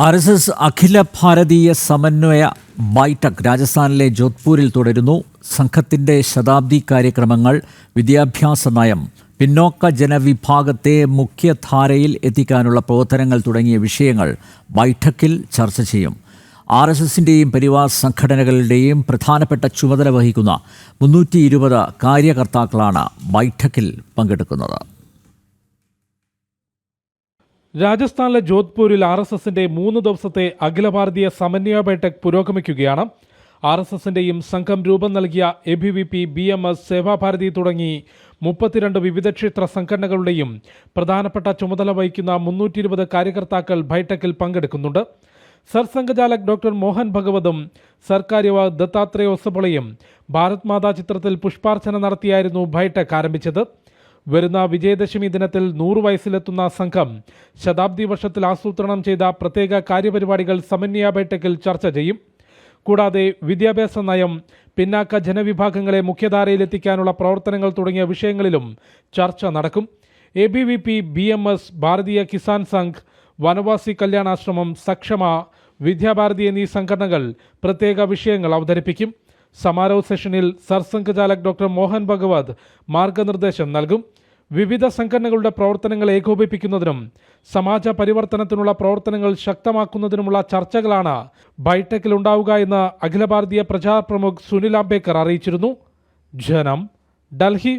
R S S അഖില ഭാരതീയ സമന്വയ ബൈടക് രാജസ്ഥാനിലെ ജോധ്പൂരിൽ തുടരുന്നു. സംഘത്തിന്റെ ശതാബ്ദി കാര്യക്രമങ്ങൾ വിദ്യാഭ്യാസ നയം പിന്നോക്ക ജനവിഭാഗത്തെ മുഖ്യധാരയിൽ എത്തിക്കാനുള്ള പ്രവർത്തനങ്ങൾ തുടങ്ങിയ വിഷയങ്ങൾ ബൈഠക്കിൽ ചർച്ച ചെയ്യും. ആർ എസ് എസിന്റെയും പരിവാർ സംഘടനകളുടെയും പ്രധാനപ്പെട്ട ചുമതല വഹിക്കുന്ന മുന്നൂറ്റി കാര്യകർത്താക്കളാണ് ബൈഠക്കിൽ പങ്കെടുക്കുന്നത്. രാജസ്ഥാനിലെ ജോധ്പൂരിൽ ആർ എസ് എസിന്റെ മൂന്ന് ദിവസത്തെ അഖില ഭാരതീയ സമന്വയ ബൈഠക് പുരോഗമിക്കുകയാണ്. ആർ എസ് എസിന്റെയും സംഘം രൂപം നൽകിയ A B V P B M S Sevabharati തുടങ്ങി മുപ്പത്തിരണ്ട് വിവിധ ക്ഷേത്ര സംഘടനകളുടെയും പ്രധാനപ്പെട്ട ചുമതല വഹിക്കുന്ന മുന്നൂറ്റി ഇരുപത് കാര്യകർത്താക്കൾ ബൈഠക്കിൽ പങ്കെടുക്കുന്നുണ്ട്. സർസംഘചാലക് ഡോക്ടർ മോഹൻ ഭഗവതും സർക്കാര്യവ ദത്താത്രേയ ഒസബളയും ഭാരത് മാതാ ചിത്രത്തിൽ പുഷ്പാർച്ചന നടത്തിയായിരുന്നു ബൈഠക് ആരംഭിച്ചത്. വരുന്ന വിജയദശമി ദിനത്തിൽ നൂറു വയസ്സിലെത്തുന്ന സംഘം ശതാബ്ദി വർഷത്തിൽ ആസൂത്രണം ചെയ്ത പ്രത്യേക കാര്യപരിപാടികൾ സമന്വയ ബൈഠക്കിൽ ചർച്ച ചെയ്യും. കൂടാതെ വിദ്യാഭ്യാസ നയം പിന്നാക്ക ജനവിഭാഗങ്ങളെ മുഖ്യധാരയിലെത്തിക്കാനുള്ള പ്രവർത്തനങ്ങൾ തുടങ്ങിയ വിഷയങ്ങളിലും ചർച്ച നടക്കും. A B V P B M S Bharatiya Kisan Sangh വനവാസി കല്യാണാശ്രമം സക്ഷമ വിദ്യാഭാരതി എന്നീ സംഘടനകൾ പ്രത്യേക വിഷയങ്ങൾ അവതരിപ്പിക്കും. സമാരോഹ സെഷനിൽ സർസംഘചാലക് ഡോക്ടർ മോഹൻ ഭഗവത് മാർഗനിർദ്ദേശം നൽകും. വിവിധ സംഘടനകളുടെ പ്രവർത്തനങ്ങൾ ഏകോപിപ്പിക്കുന്നതിനും സമാജ പരിവർത്തനത്തിനുള്ള പ്രവർത്തനങ്ങൾ ശക്തമാക്കുന്നതിനുമുള്ള ചർച്ചകളാണ് ബൈടെക്കിൽ ഉണ്ടാവുക എന്ന് അഖില ഭാരതീയ പ്രചാർ പ്രമുഖ് സുനിൽ അംബേദ്കർ അറിയിച്ചിരുന്നു. ജനം ഡൽഹി